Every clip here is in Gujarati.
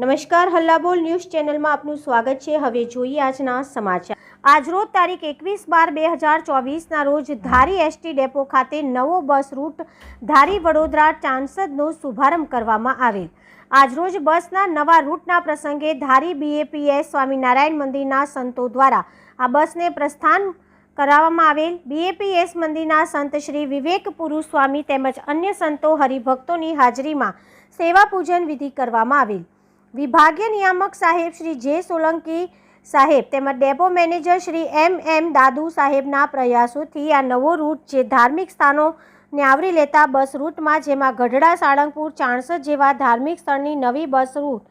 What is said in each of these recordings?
નમસ્કાર, હલ્લાબોલ ન્યૂઝ ચેનલમાં આપનું સ્વાગત છે. હવે જોઈએ આજના સમાચાર. આજરોજ તારીખ એકવીસ બાર બે હજાર ચોવીસના રોજ ધારી એસટી ડેપો ખાતે નવો બસ રૂટ ધારી વડોદરા ચાંસદનો શુભારંભ કરવામાં આવેલ. આજરોજ બસના નવા રૂટના પ્રસંગે ધારી બીએપીએસ સ્વામિનારાયણ મંદિરના સંતો દ્વારા આ બસને પ્રસ્થાન કરાવવામાં આવેલ. બીએપીએસ મંદિરના સંત શ્રી વિવેક પુરુષ સ્વામી તેમજ અન્ય સંતો હરિભક્તોની હાજરીમાં સેવા પૂજન વિધિ કરવામાં આવેલ. વિભાગીય નિયામક સાહેબ શ્રી જે સોલંકી સાહેબ તેમજ depot manager Shri M M Dadu સાહેબના પ્રયાસોથી આ નવો રૂટ જે ધાર્મિક સ્થાનોને આવરી લેતા બસ રૂટમાં જેમાં ગઢડા, સાળંગપુર, ચાણસદ જેવા ધાર્મિક સ્થળની નવી બસ રૂટ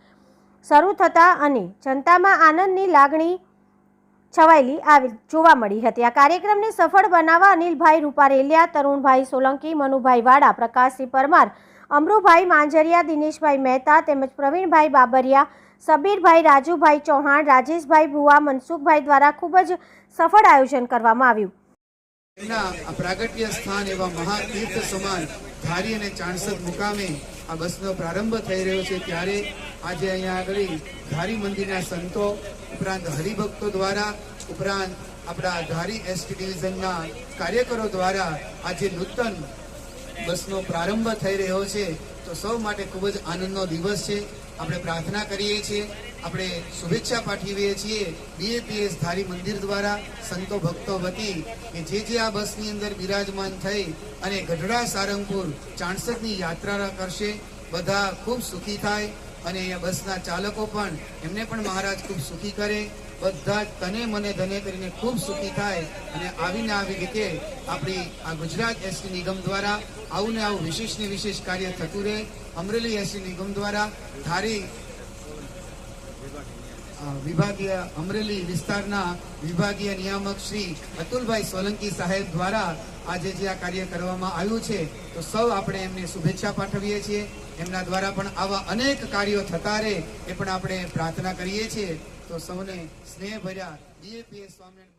શરૂ થતાં અને જનતામાં આનંદની લાગણી છવાયેલી આવી જોવા મળી હતી. આ કાર્યક્રમને સફળ બનાવવા અનિલભાઈ રૂપારેલિયા, તરુણભાઈ સોલંકી, મનુભાઈ વાડા, પ્રકાશસિંહ પરમાર અમરુભાઈ માંજરિયા, દિનેશભાઈ મહેતા તેમજ પ્રવીણભાઈ બાબરિયા, સબીરભાઈ રાજુભાઈ ચૌહાણ, રાજેશભાઈ ભુવા, મનસુખભાઈ દ્વારા ખૂબ જ સફળ આયોજન કરવામાં આવ્યું. ના પ્રાગટ્ય સ્થાન એવા મહાતીર્થ સમાન ધારી અને ચાણસદ મુકામે આ બસનો પ્રારંભ થઈ રહ્યો છે. ત્યારે આજે અહીંયા આગળ ધારી મંદિરના સંતો ઉપરાંત હરિભક્તો દ્વારા ઉપરાંત આપણા ધારી એસટી ડિવિઝનના કાર્યકરો દ્વારા આજે નૂતન બસનો પ્રારંભ થઈ રહ્યો છે, તો સૌ માટે ખૂબ જ આનંદનો દિવસ છે. આપણે પ્રાર્થના કરીએ છીએ, આપણે શુભેચ્છા પાઠવીએ છીએ બીએપીએસ ધારી મંદિર દ્વારા સંતો ભક્તો વતી કે જે જે આ બસની અંદર બિરાજમાન થઈ અને ગઢડા સારંગપુર ચાણસદની યાત્રા કરશે, બધા ખૂબ સુખી થાય અને અહીંયા બસના ચાલકો પણ એમને પણ મહારાજ ખૂબ સુખી કરે. બધા તને મને ધને કરીને ખૂબ સુખી થાય અને આવીને આવી રીતે આપણી આ ગુજરાત એસટી નિગમ દ્વારા આવું ને આવું વિશેષ ને વિશેષ કાર્ય થતું રહે. અમરેલી એસટી નિગમ દ્વારા ધારી વિભાગીય અમરેલી વિસ્તારના વિભાગીય નિયામક શ્રી અતુલભાઈ સોલંકી સાહેબ દ્વારા આજે જે આ કાર્ય કરવામાં આવ્યું છે, તો સૌ આપણે એમને શુભેચ્છા પાઠવીએ છીએ. એમના દ્વારા પણ આવા અનેક કાર્યો થતા રહે એ પણ આપણે પ્રાર્થના કરીએ છીએ. તો સૌને સ્નેહ ભર્યા બીએપીએસ સ્વામિનારાયણ